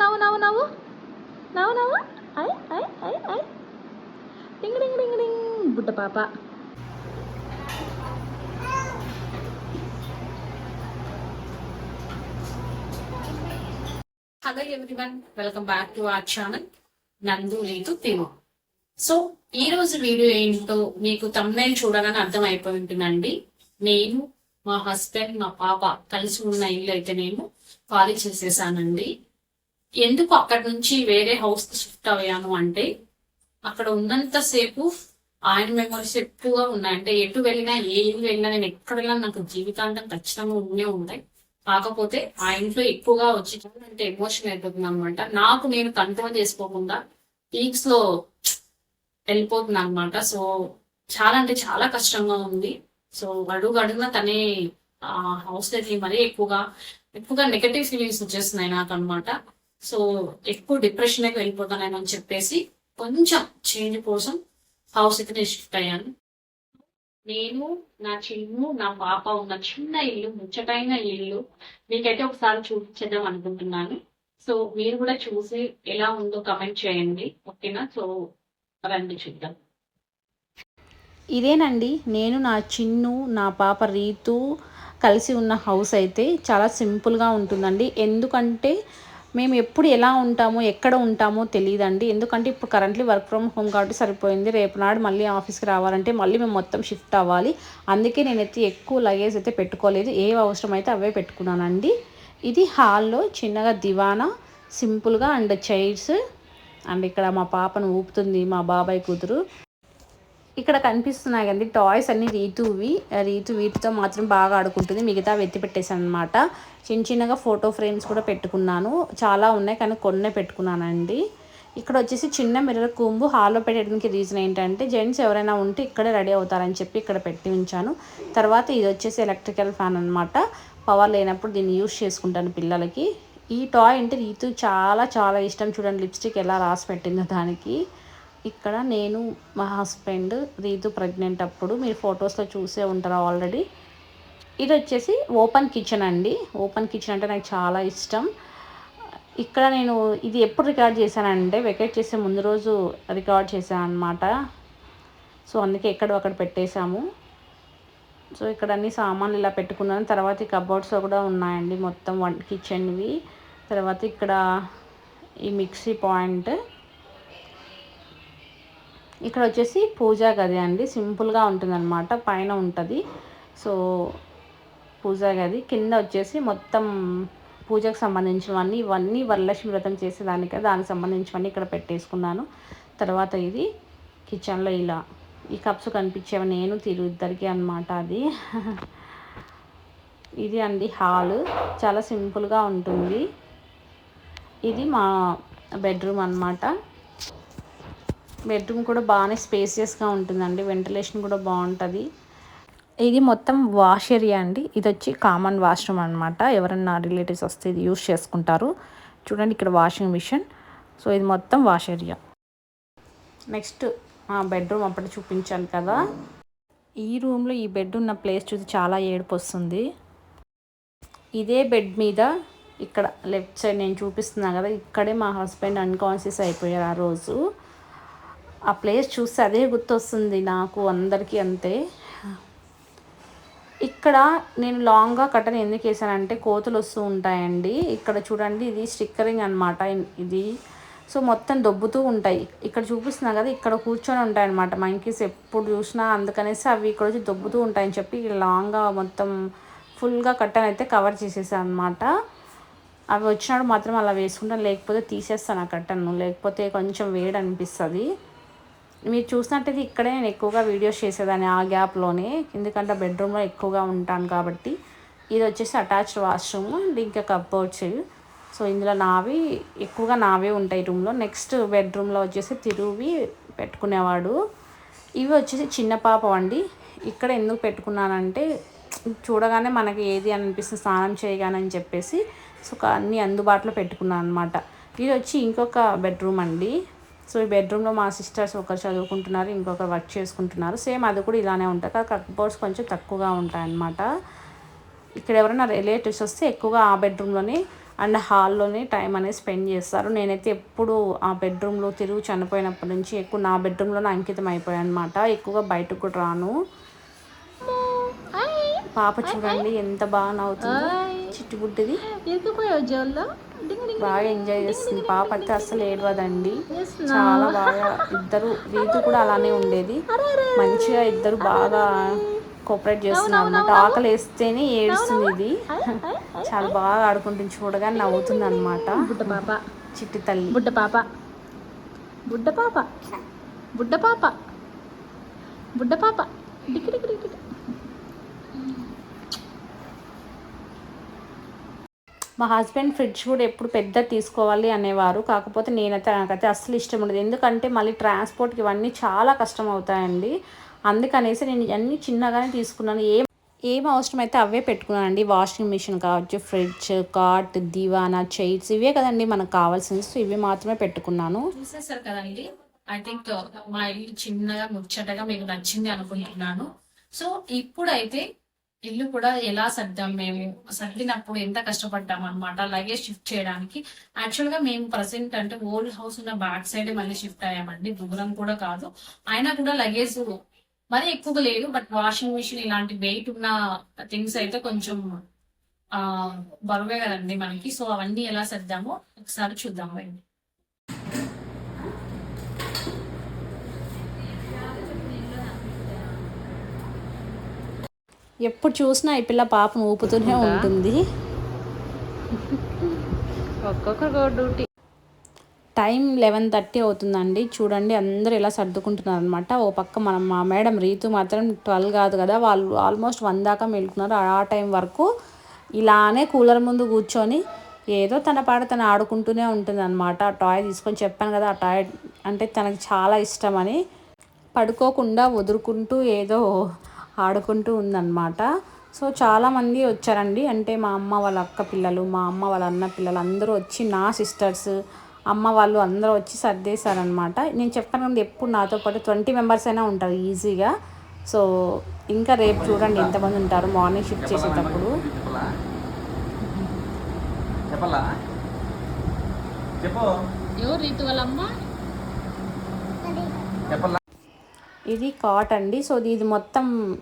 నవ్వు నవ్వు నవ్వు నవ్వు. నవ్వు నవ్వు. ఐ ఐ ఐ ఐ. డింగ్ డింగ్ డింగ్ డింగ్. బుడ్డ పాప. Hello everyone welcome back to our channel నందు లేదు తిను సో ఈ రోజు వీడియో ఏంటో మీకు తమ్నైల్ చూడగానే అర్థం అయిపోయి ఉంటుందండి నేను మా హస్బెండ్ మా పాప కలిసి ఉన్న ఇల్లు అయితే నేను ఖాళీ చేసేసానండి. ఎందుకు అక్కడి నుంచి వేరే హౌస్కి షిఫ్ట్ అయ్యాను అంటే అక్కడ ఉన్నంత సేపు ఆయన మెమరీస్ ఎక్కువగా ఉన్నాయి. అంటే ఎటు వెళ్ళినా ఏ ఇల్లు వెళ్ళినా నేను ఎక్కడ వెళ్ళినా నాకు జీవితాంతం ఖచ్చితంగా ఉండే ఉంటాయి. కాకపోతే ఆ ఇంట్లో ఎక్కువగా వచ్చి అంటే ఎమోషన్ అయిపోతుంది అనమాట నాకు నేను కంట్రోల్ చేసుకోకుండా పీక్స్లో వెళ్ళిపోతుంది అనమాట సో చాలా అంటే చాలా కష్టంగా ఉంది. సో అడుగు అడుగున తనే ఆ హౌస్ దగ్గర మరీ ఎక్కువగా ఎక్కువగా నెగటివ్ ఫీలింగ్స్ వచ్చేస్తున్నాయి నాకు అనమాట సో ఎక్కువ డిప్రెషన్ అయితే వెళ్ళిపోతానని అని చెప్పేసి కొంచెం చేంజ్ కోసం హౌస్ అయితే నేను షిఫ్ట్ అయ్యాను. నేను నా చిన్ను నా పాప ఉన్న చిన్న ఇల్లు ముచ్చటైన ఇల్లు మీకైతే ఒకసారి చూపించేద్దాం అనుకుంటున్నాను. సో మీరు కూడా చూసి ఎలా ఉందో కమెంట్ చేయండి. ఓకేనా? సో రండి చూద్దాం. ఇదేనండి. నేను నా చిన్ను నా పాప రీతు కలిసి ఉన్న హౌస్ అయితే చాలా సింపుల్గా ఉంటుందండి. ఎందుకంటే మేము ఎప్పుడు ఎలా ఉంటామో ఎక్కడ ఉంటామో తెలియదండి. ఎందుకంటే ఇప్పుడు కరెంట్లీ వర్క్ ఫ్రమ్ హోమ్ కాబట్టి సరిపోయింది. రేపు నాడు మళ్ళీ ఆఫీస్కి రావాలంటే మళ్ళీ మేము మొత్తం షిఫ్ట్ అవ్వాలి. అందుకే నేనైతే ఎక్కువ లగేజ్ అయితే పెట్టుకోలేదు. ఏ అవసరం అయితే అవే పెట్టుకున్నానండి. ఇది హాల్లో చిన్నగా దివానా సింపుల్గా అండ్ చైర్స్. అండ్ ఇక్కడ మా పాపను ఊపుతుంది మా బాబాయ్ కూతురు. ఇక్కడ కనిపిస్తున్నాయి కదండి టాయ్స్ అన్ని రీతువి రీతు వీటితో మాత్రం బాగా ఆడుకుంటుంది. మిగతా వెత్తి పెట్టేశాను అనమాట చిన్న చిన్నగా ఫోటో ఫ్రేమ్స్ కూడా పెట్టుకున్నాను. చాలా ఉన్నాయి కానీ కొన్నే పెట్టుకున్నానండి. ఇక్కడ వచ్చేసి చిన్న మిర్రర్ కుంబు హాల్లో పెట్టడానికి రీజన్ ఏంటంటే జెంట్స్ ఎవరైనా ఉంటే ఇక్కడే రెడీ అవుతారని చెప్పి ఇక్కడ పెట్టి ఉంచాను. తర్వాత ఇది వచ్చేసి ఎలక్ట్రికల్ ఫ్యాన్ అనమాట పవర్ లేనప్పుడు దీన్ని యూస్ చేసుకుంటాను పిల్లలకి. ఈ టాయ్ అంటే రీతు చాలా చాలా ఇష్టం. చూడండి లిప్స్టిక్ ఎలా రాసి పెట్టిందో దానికి. ఇక్కడ నేను మా హస్బెండ్ రీతు ప్రెగ్నెంట్ అప్పుడు. మీరు ఫొటోస్లో చూసే ఉంటారు ఆల్రెడీ ఇది వచ్చేసి ఓపెన్ కిచెన్ అండి. ఓపెన్ కిచెన్ అంటే నాకు చాలా ఇష్టం. ఇక్కడ నేను ఇది ఎప్పుడు రికార్డ్ చేశానంటే వెకేట్ చేసే ముందు రోజు రికార్డ్ చేశాను అనమాట సో అందుకే ఎక్కడో అక్కడ పెట్టేశాము. సో ఇక్కడ అన్ని సామాన్లు ఇలా పెట్టుకున్నాను. తర్వాత ఈ కబోర్డ్స్లో కూడా ఉన్నాయండి మొత్తం వన్ కిచెన్వి తర్వాత ఇక్కడ ఈ మిక్సీ పాయింట్ ఇక్కడ వచ్చేసి పూజా గది అండి. సింపుల్గా ఉంటుందన్నమాట. పైన ఉంటుంది. సో పూజా గది. కింద వచ్చేసి మొత్తం పూజకు సంబంధించినవన్నీ ఇవన్నీ వరలక్ష్మి వ్రతం చేసేదానికి దానికి సంబంధించినవన్నీ ఇక్కడ పెట్టేసుకున్నాను. తర్వాత ఇది కిచెన్లో ఇలా ఈ కప్స్ కనిపించేవి నేను తిరు ఇద్దరికి అనమాట అది. ఇది అండి హాల్. చాలా సింపుల్గా ఉంటుంది. ఇది మా బెడ్రూమ్ అనమాట బెడ్రూమ్ కూడా బాగానే స్పేసియస్గా ఉంటుందండి. వెంటిలేషన్ కూడా బాగుంటుంది. ఇది మొత్తం వాష్ ఏరియా అండి. ఇది వచ్చి కామన్ వాష్రూమ్ అనమాట ఎవరన్నా రిలేటివ్స్ వస్తే ఇది యూస్ చేసుకుంటారు. చూడండి ఇక్కడ వాషింగ్ మిషన్. సో ఇది మొత్తం వాష్ ఏరియా. నెక్స్ట్ బెడ్రూమ్ అప్పటి చూపించాను కదా. ఈ రూమ్లో ఈ బెడ్ ఉన్న ప్లేస్ చూసి చాలా ఏడుపు వస్తుంది. ఇదే బెడ్ మీద ఇక్కడ లెఫ్ట్ సైడ్ నేను చూపిస్తున్నాను కదా ఇక్కడే మా హస్బెండ్ అన్కాన్షియస్ అయిపోయారు ఆ రోజు. ఆ ప్లేస్ చూస్తే అదే గుర్తొస్తుంది నాకు అందరికీ అంతే. ఇక్కడ నేను లాంగ్గా కట్టని. ఎందుకు వేసానంటే కోతులు వస్తూ ఉంటాయండి. ఇక్కడ చూడండి ఇది స్టిక్కరింగ్ అనమాట ఇది సో మొత్తం దొబ్బుతూ ఉంటాయి. ఇక్కడ చూపిస్తున్నా కదా ఇక్కడ కూర్చొని ఉంటాయి అనమాట మంకీస్ ఎప్పుడు చూసినా అందుకనేసి అవి ఇక్కడ వచ్చి దొబ్బుతూ ఉంటాయని చెప్పి లాంగ్గా మొత్తం ఫుల్గా కట్టని అయితే కవర్ చేసేసాను అనమాట అవి వచ్చినప్పుడు మాత్రం అలా వేసుకుంటాను. లేకపోతే తీసేస్తాను ఆ కట్టను. లేకపోతే కొంచెం వేడి అనిపిస్తుంది మీరు చూసినట్టయితే ఇక్కడే నేను ఎక్కువగా వీడియోస్ చేసేదాన్ని ఆ గ్యాప్లోనే. ఎందుకంటే బెడ్రూమ్లో ఎక్కువగా ఉంటాను కాబట్టి. ఇది వచ్చేసి అటాచ్డ్ వాష్రూమ్ ఇంకా కప్బోర్డ్స్. సో ఇందులో నావి ఎక్కువగా నావే ఉంటాయి రూమ్లో. నెక్స్ట్ బెడ్రూమ్లో వచ్చేసి తిరువి పెట్టుకునేవాడు. ఇవి వచ్చేసి చిన్న పాప అండి. ఇక్కడ ఎందుకు పెట్టుకున్నానంటే చూడగానే మనకి ఏది అనిపిస్తుంది స్నానం చేయగానే అని చెప్పేసి సో అన్నీ అందుబాటులో పెట్టుకున్నాను అనమాట ఇది వచ్చి ఇంకొక బెడ్రూమ్ అండి. సో ఈ బెడ్రూమ్లో మా సిస్టర్స్ ఒకరు చదువుకుంటున్నారు ఇంకొకరు వర్క్ చేసుకుంటున్నారు. సేమ్ అది కూడా ఇలానే ఉంటుంది. కానీ కప్బోర్డ్స్ కొంచెం తక్కువగా ఉంటాయి అన్నమాట ఇక్కడ ఎవరైనా రిలేటివ్స్ వస్తే ఎక్కువగా ఆ బెడ్రూమ్లోనే అండ్ హాల్లోనే టైం అనేది స్పెండ్ చేస్తారు. నేనైతే ఎప్పుడు ఆ బెడ్రూమ్లో తిరుగు చనిపోయినప్పటి నుంచి ఎక్కువ నా బెడ్రూమ్లోనే అంకితం అయిపోయాను అనమాట ఎక్కువగా బయటకు కూడా రాను. పాప చూడండి ఎంత బాగా నవ్వుతుందో. చిట్టుబుడ్డిది జోల్లో? బాగా ఎంజాయ్ చేస్తుంది. పాప అయితే అస్సలు ఏడవదండి. చాలా బాగా ఇద్దరు రీతు కూడా అలానే ఉండేది. మంచిగా ఇద్దరు బాగా కోఆపరేట్ చేస్తున్నారు అనమాట ఆకలి వేస్తేనే ఏడుస్తుంది ఇది. చాలా బాగా ఆడుకుంటుంది. చూడగానే నవ్వుతుంది అనమాట బుడ్డ పాప. చిట్టి తల్లి. బుడ్డ పాప. బుడ్డ పాప. బుడ్డ పాప. బుడ్డ పాప. డిక్కి డిక్కి డిక్కి డిక్కి. మా హస్బెండ్ ఫ్రిడ్జ్ కూడా ఎప్పుడు పెద్ద తీసుకోవాలి అనేవారు. కాకపోతే నేనైతే నాకైతే అస్సలు ఇష్టం ఉండదు. ఎందుకంటే మళ్ళీ ట్రాన్స్పోర్ట్కి ఇవన్నీ చాలా కష్టం అవుతాయండి. అందుకనేసి నేను అన్నీ చిన్నగానే తీసుకున్నాను. ఏం ఏం అవసరమైతే అవే పెట్టుకున్నానండి వాషింగ్ మిషన్ కావచ్చు ఫ్రిడ్జ్ కాట్ దివానా చైర్స్ ఇవే కదండి మనకు కావాల్సింది. సో ఇవి మాత్రమే పెట్టుకున్నాను. చూసేసారు కదండి? ఐ థింక్ uh, మా ఇల్లు చిన్నగా ముచ్చటగా మీకు నచ్చింది అనుకుంటున్నాను. సో ఇప్పుడైతే ఇల్లు కూడా ఎలా సర్దాం మేము సర్దినప్పుడు ఎంత కష్టపడ్డాం అనమాట అలాగే షిఫ్ట్ చేయడానికి. యాక్చువల్గా మేము ప్రజెంట్ అంటే ఓల్డ్ హౌస్ ఉన్న బ్యాక్ సైడ్ మళ్ళీ షిఫ్ట్ అయ్యామండి. దూరం కూడా కాదు. అయినా కూడా లగేజ్ మరీ ఎక్కువగా లేదు. బట్ వాషింగ్ మిషన్ ఇలాంటి వెయిట్ ఉన్న థింగ్స్ అయితే కొంచెం ఆ బరువే కదండి మనకి. సో అవన్నీ ఎలా సర్దామో ఒకసారి చూద్దాం. అండి ఎప్పుడు చూసినా ఈ పిల్ల పాపను ఊపుతూనే ఉంటుంది. డ్యూటీ. టైం లెవెన్ థర్టీ అవుతుందండి. చూడండి అందరూ ఇలా సర్దుకుంటున్నారు అనమాట ఓ పక్క మనం మా మేడం రీతు మాత్రం ట్వెల్వ్ కాదు కదా వాళ్ళు ఆల్మోస్ట్ వన్ దాకా మెలుకున్నారు ఆ టైం వరకు. ఇలానే కూలర్ ముందు కూర్చొని ఏదో తన పాట తను ఆడుకుంటూనే ఉంటుంది అనమాట ఆ టాయ్ తీసుకొని చెప్పాను కదా ఆ టాయ్ అంటే తనకు చాలా ఇష్టమని. పడుకోకుండా వదులుకుంటూ ఏదో ఆడుకుంటూ ఉందన్నమాట. సో చాలామంది వచ్చారండి. అంటే మా అమ్మ వాళ్ళ అక్క పిల్లలు మా అమ్మ వాళ్ళ అన్న పిల్లలు అందరూ వచ్చి నా సిస్టర్స్ అమ్మ వాళ్ళు అందరూ వచ్చి సర్దేశారనమాట నేను చెప్పాను కదా ఎప్పుడు నాతో పాటు ట్వంటీ మెంబర్స్ అయినా ఉంటారు ఈజీగా. సో ఇంకా రేపు చూడండి ఎంతమంది ఉంటారు మార్నింగ్ షిఫ్ట్ చేసేటప్పుడు. చెప్పలా? చెప్పు. ఎవరు రీతు వాళ్ళమ్మ చెప్పలా? ఇది కాట్ అండి. సో ఇది మొత్తం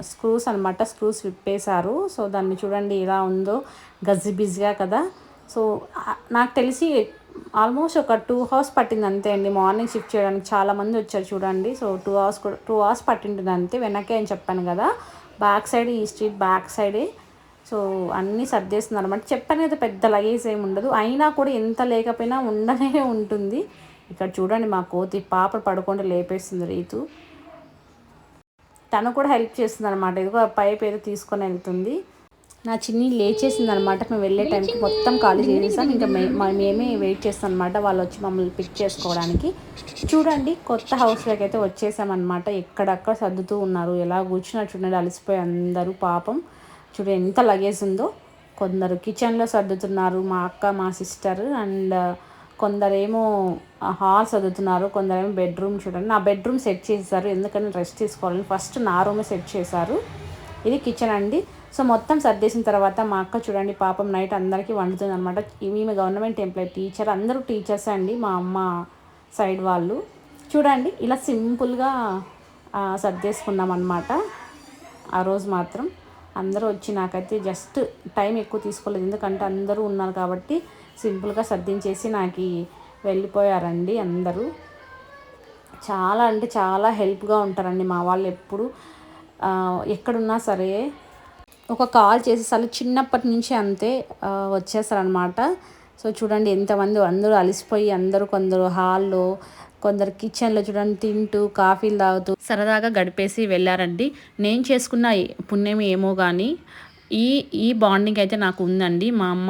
స్క్రూస్ అనమాట స్క్రూస్ విప్పేశారు. సో దాన్ని చూడండి ఎలా ఉందో. గజిబిజిగా కదా. సో నాకు తెలిసి ఆల్మోస్ట్ ఒక టూ అవర్స్ పట్టింది అంతే అండి. మార్నింగ్ షిఫ్ట్ చేయడానికి చాలా మంది వచ్చారు చూడండి. సో టూ అవర్స్ కూడా టూ అవర్స్ పట్టింటుంది అంతే. వెనకే అని చెప్పాను కదా. బ్యాక్ సైడ్ ఈ స్ట్రీట్ బ్యాక్ సైడే. సో అన్నీ సర్దేస్తున్నారు అనమాట చెప్పాను కదా పెద్ద లగేజ్ ఏమి ఉండదు. అయినా కూడా ఎంత లేకపోయినా ఉండనే ఉంటుంది. ఇక్కడ చూడండి మా కోతి పాప పడుకుంటే లేపేస్తుంది రీతు. తను కూడా హెల్ప్ చేస్తుంది అనమాట ఇదిగో ఆ పైప్ ఏదో తీసుకొని వెళ్తుంది. నా చిన్ని లేచేసింది అనమాట మేము వెళ్ళే టైంకి మొత్తం ఖాళీ చేసేసాం. ఇంకా మే మేమే వెయిట్ చేస్తాం అనమాట వాళ్ళు వచ్చి మమ్మల్ని పిక్ చేసుకోవడానికి. చూడండి కొత్త హౌస్లోకి అయితే వచ్చేసామన్నమాట. ఎక్కడక్కడ సర్దుతూ ఉన్నారు. ఎలా కూర్చున్నారు చూడండి. అలసిపోయి అందరూ పాపం. చూడండి ఎంత లగేజ్ ఉందో. కొందరు కిచెన్లో సర్దుతున్నారు. మా అక్క మా సిస్టర్ అండ్ కొందరేమో హాల్ చదువుతున్నారు కొందరేమో బెడ్రూమ్ చూడండి. నా బెడ్రూమ్ సెట్ చేశారు ఎందుకంటే రెస్ట్ తీసుకోవాలని ఫస్ట్ నా రూమే సెట్ చేశారు. ఇది కిచెన్ అండి. సో మొత్తం సర్దేసిన తర్వాత మా అక్క చూడండి పాపం నైట్ అందరికీ వండుతుంది అనమాట ఈమె గవర్నమెంట్ ఎంప్లాయ్ టీచర్ అందరూ టీచర్స్ అండి మా అమ్మ సైడ్ వాళ్ళు. చూడండి ఇలా సింపుల్గా సర్దేసుకున్నాం అనమాట ఆ రోజు మాత్రం అందరూ వచ్చి నాకైతే జస్ట్ టైం ఎక్కువ తీసుకోలేదు. ఎందుకంటే అందరూ ఉన్నారు కాబట్టి సింపుల్గా సర్దించేసి నాకు వెళ్ళిపోయారండి అందరూ. చాలా అంటే చాలా హెల్ప్గా ఉంటారండి మా వాళ్ళు ఎప్పుడు. ఎక్కడున్నా సరే ఒక కాల్ చేసేసారు చిన్నప్పటి నుంచి అంతే వచ్చేస్తారనమాట వచ్చేసారనమాట సో చూడండి ఎంతమంది అందరూ అలసిపోయి అందరూ కొందరు హాల్లో కొందరు కిచెన్లో చూడండి తింటూ కాఫీలు తాగుతూ సరదాగా గడిపేసి వెళ్ళారండి. నేను చేసుకున్న పుణ్యం ఏమో కానీ ఈ ఈ బాండింగ్ అయితే నాకు ఉందండి మా అమ్మ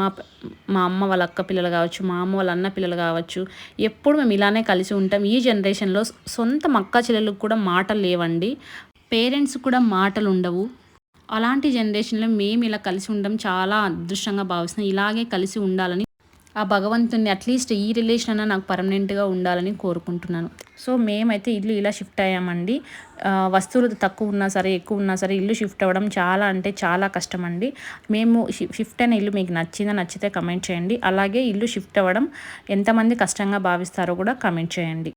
మా అమ్మ వాళ్ళ అక్క పిల్లలు కావచ్చు మా అమ్మ వాళ్ళ అన్న పిల్లలు కావచ్చు ఎప్పుడు మేము ఇలానే కలిసి ఉంటాం. ఈ జనరేషన్లో సొంత మక్క చెల్లెలకు కూడా మాటలు లేవండి. పేరెంట్స్ కూడా మాటలు ఉండవు. అలాంటి జనరేషన్లో మేము ఇలా కలిసి ఉండడం చాలా అదృష్టంగా భావిస్తున్నాం. ఇలాగే కలిసి ఉండాలని ఆ భగవంతుని అట్లీస్ట్ ఈ రిలేషన్ అన్న నాకు పర్మనెంట్గా ఉండాలని కోరుకుంటున్నాను. సో మేమైతే ఇల్లు ఇలా షిఫ్ట్ అయ్యామండి. వస్తువులు తక్కువ ఉన్నా సరే ఎక్కువ ఉన్నా సరే ఇల్లు షిఫ్ట్ అవ్వడం చాలా అంటే చాలా కష్టం అండి మేము షి- షిఫ్ట్ అయిన ఇల్లు మీకు నచ్చిందా నచ్చితే కమెంట్ చేయండి. అలాగే ఇల్లు షిఫ్ట్ అవ్వడం ఎంతమంది కష్టంగా భావిస్తారో కూడా కమెంట్ చేయండి.